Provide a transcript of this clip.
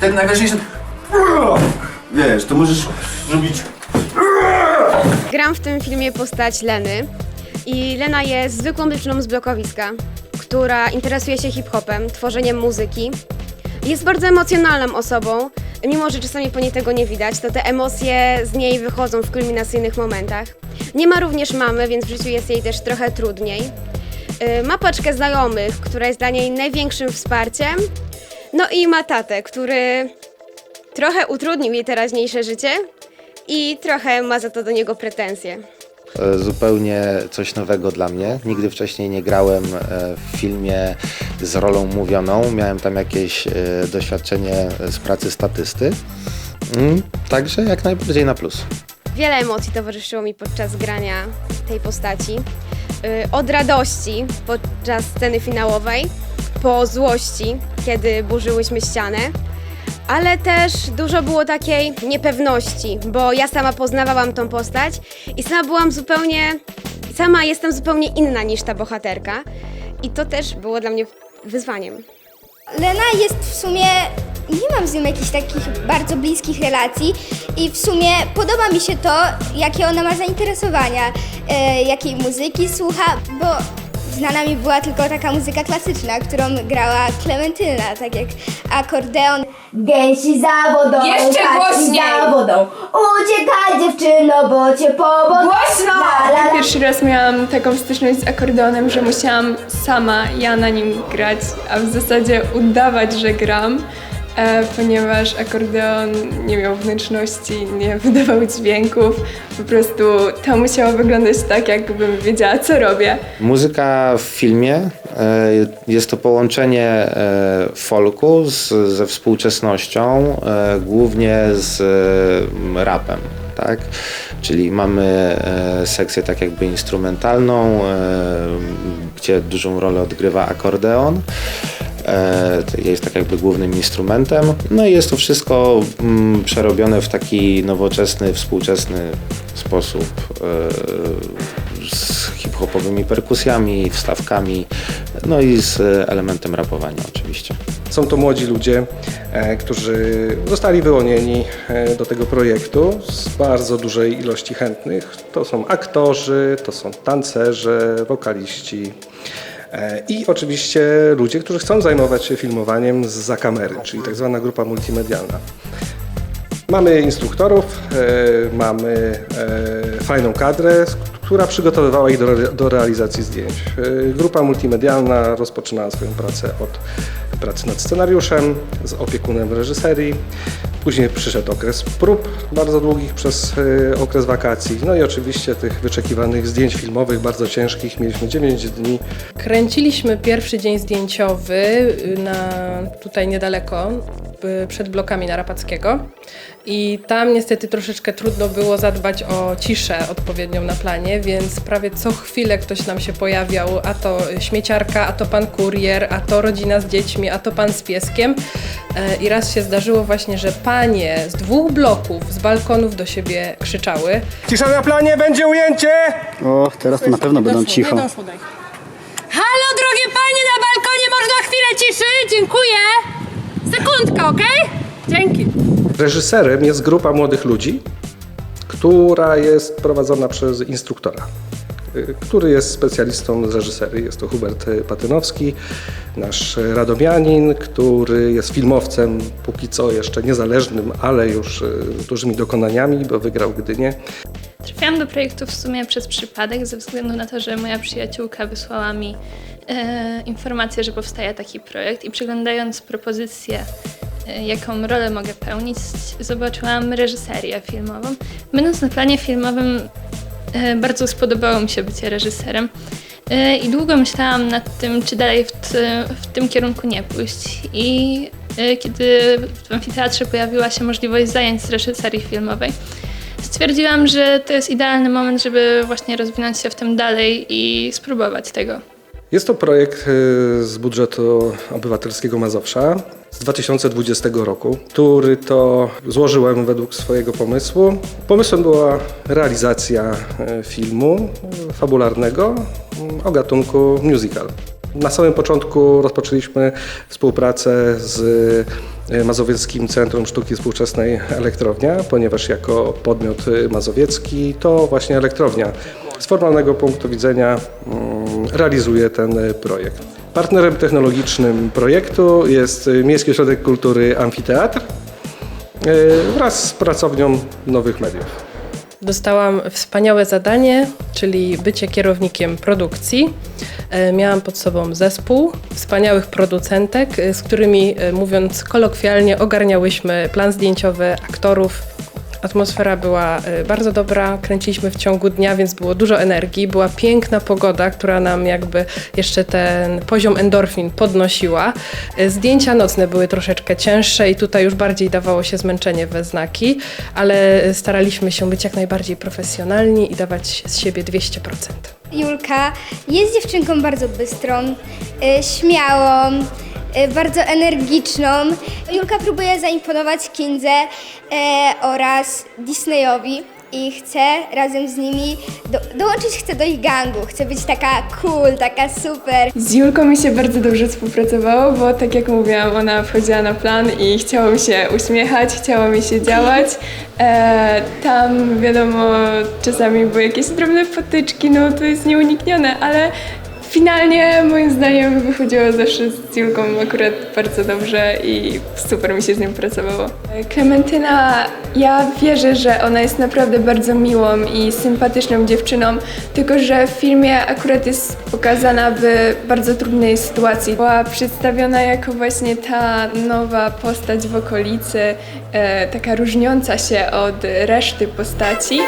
ten najważniejszy... Wiesz, to możesz zrobić... Gram w tym filmie postać Leny i Lena jest zwykłą dziewczyną z blokowiska, która interesuje się hip-hopem, tworzeniem muzyki. Jest bardzo emocjonalną osobą, mimo że czasami po niej tego nie widać, to te emocje z niej wychodzą w kulminacyjnych momentach. Nie ma również mamy, więc w życiu jest jej też trochę trudniej. Y, Ma paczkę znajomych, która jest dla niej największym wsparciem. No i ma tatę, który trochę utrudnił jej teraźniejsze życie i trochę ma za to do niego pretensje. E, Zupełnie coś nowego dla mnie. Nigdy wcześniej nie grałem e, w filmie z rolą mówioną. Miałem tam jakieś e, doświadczenie z pracy statysty. Mm, Także jak najbardziej na plus. Wiele emocji towarzyszyło mi podczas grania tej postaci. Od radości podczas sceny finałowej, po złości, kiedy burzyłyśmy ścianę, ale też dużo było takiej niepewności, bo ja sama poznawałam tą postać i sama byłam zupełnie, sama jestem zupełnie inna niż ta bohaterka i to też było dla mnie wyzwaniem. Lena jest w sumie. Nie mam z nią jakichś takich bardzo bliskich relacji i w sumie podoba mi się to, jakie ona ma zainteresowania, e, jakiej muzyki słucha, bo znana mi była tylko taka muzyka klasyczna, którą grała Klementyna, tak jak akordeon. Gęsi za wodą, Jeszcze kaczki głośniej. za wodą. Uciekaj dziewczyno, bo cię pobą. Głośno! La, la, la. Pierwszy raz miałam taką styczność z akordeonem, że musiałam sama ja na nim grać, a w zasadzie udawać, że gram, e, ponieważ akordeon nie miał wnętrzności, nie wydawał dźwięków. Po prostu to musiało wyglądać tak, jakbym wiedziała, co robię. Muzyka w filmie e, jest to połączenie e, folku z, ze współczesnością, głównie z rapem. Tak? Czyli mamy e, sekcję tak jakby instrumentalną, e, gdzie dużą rolę odgrywa akordeon. E, jest tak jakby głównym instrumentem. No i jest to wszystko mm, przerobione w taki nowoczesny, współczesny sposób e, z hip-hopowymi perkusjami, wstawkami, no i z elementem rapowania oczywiście. Są to młodzi ludzie, e, którzy zostali wyłonieni do tego projektu z bardzo dużej ilości chętnych. To są aktorzy, to są tancerze, wokaliści i oczywiście ludzie, którzy chcą zajmować się filmowaniem za kamery, czyli tak zwana grupa multimedialna. Mamy instruktorów, e, mamy e, fajną kadrę, która przygotowywała ich do, do realizacji zdjęć. E, grupa multimedialna rozpoczynała swoją pracę od pracy nad scenariuszem, z opiekunem reżyserii. Później przyszedł okres prób, bardzo długich przez e, okres wakacji. No i oczywiście tych wyczekiwanych zdjęć filmowych, bardzo ciężkich. Mieliśmy 9 dni Kręciliśmy pierwszy dzień zdjęciowy y, na, tutaj niedaleko, y, przed blokami Narapackiego. I tam niestety troszeczkę trudno było zadbać o ciszę odpowiednią na planie, więc prawie co chwilę ktoś nam się pojawiał, a to śmieciarka, a to pan kurier, a to rodzina z dziećmi, a to pan z pieskiem. E, I raz się zdarzyło właśnie, że panie z dwóch bloków z balkonów do siebie krzyczały. Cisza na planie, będzie ujęcie! O, teraz to na pewno będą cicho. Halo, drogie panie na balkonie, można chwilę ciszy? Dziękuję. Sekundka, okej? Dzięki. Reżyserem jest grupa młodych ludzi, która jest prowadzona przez instruktora, y, który jest specjalistą z reżyserii. Jest to Hubert y, Patynowski, nasz radomianin, który jest filmowcem, póki co jeszcze niezależnym, ale już y, z dużymi dokonaniami, bo wygrał Gdynię. Trafiłam do projektu w sumie przez przypadek, ze względu na to, że moja przyjaciółka wysłała mi e, informację, że powstaje taki projekt i przeglądając propozycję, e, jaką rolę mogę pełnić, zobaczyłam reżyserię filmową. Będąc na planie filmowym, e, bardzo spodobało mi się bycie reżyserem e, i długo myślałam nad tym, czy dalej w, ty, w tym kierunku nie pójść. I e, kiedy w amfiteatrze pojawiła się możliwość zajęć z reżyserii filmowej, Stwierdziłam, że to jest idealny moment, żeby właśnie rozwinąć się w tym dalej i spróbować tego. Jest to projekt y, z budżetu obywatelskiego Mazowsza z 2020 roku, który to złożyłem według swojego pomysłu. Pomysłem była realizacja y, filmu y, fabularnego y, o gatunku musical. Na samym początku rozpoczęliśmy współpracę z e, Mazowieckim Centrum Sztuki Współczesnej Elektrownia, ponieważ jako podmiot mazowiecki to właśnie elektrownia z formalnego punktu widzenia mm, realizuje ten e, projekt. Partnerem technologicznym projektu jest e, Miejski Ośrodek Kultury Amfiteatr e, wraz z pracownią nowych mediów. Dostałam wspaniałe zadanie, czyli bycie kierownikiem produkcji. E, Miałam pod sobą zespół wspaniałych producentek, e, z którymi, e, mówiąc kolokwialnie, ogarniałyśmy plan zdjęciowy aktorów. Atmosfera była e, bardzo dobra, kręciliśmy w ciągu dnia, więc było dużo energii. Była piękna pogoda, która nam jakby jeszcze ten poziom endorfin podnosiła. E, Zdjęcia nocne były troszeczkę cięższe i tutaj już bardziej dawało się zmęczenie we znaki, ale staraliśmy się być jak najbardziej profesjonalni i dawać z siebie 200%. Julka jest dziewczynką bardzo bystrą, y, śmiałą, y, bardzo energiczną. Julka próbuje zaimponować Kindze y, oraz Disneyowi i chce razem z nimi do, dołączyć chce do ich gangu. Chce być taka cool, taka super. Z Julką mi się bardzo dobrze współpracowało, bo tak jak mówiłam, ona wchodziła na plan i chciało mi się uśmiechać, chciało mi się działać. E, tam wiadomo, czasami były jakieś drobne potyczki, no to jest nieuniknione, ale finalnie moim zdaniem wychodziło zawsze z Julką akurat bardzo dobrze i super mi się z nią pracowało. Klementyna, ja wierzę, że ona jest naprawdę bardzo miłą i sympatyczną dziewczyną, tylko że w filmie akurat jest pokazana w bardzo trudnej sytuacji. Była przedstawiona jako właśnie ta nowa postać w okolicy, e, taka różniąca się od reszty postaci.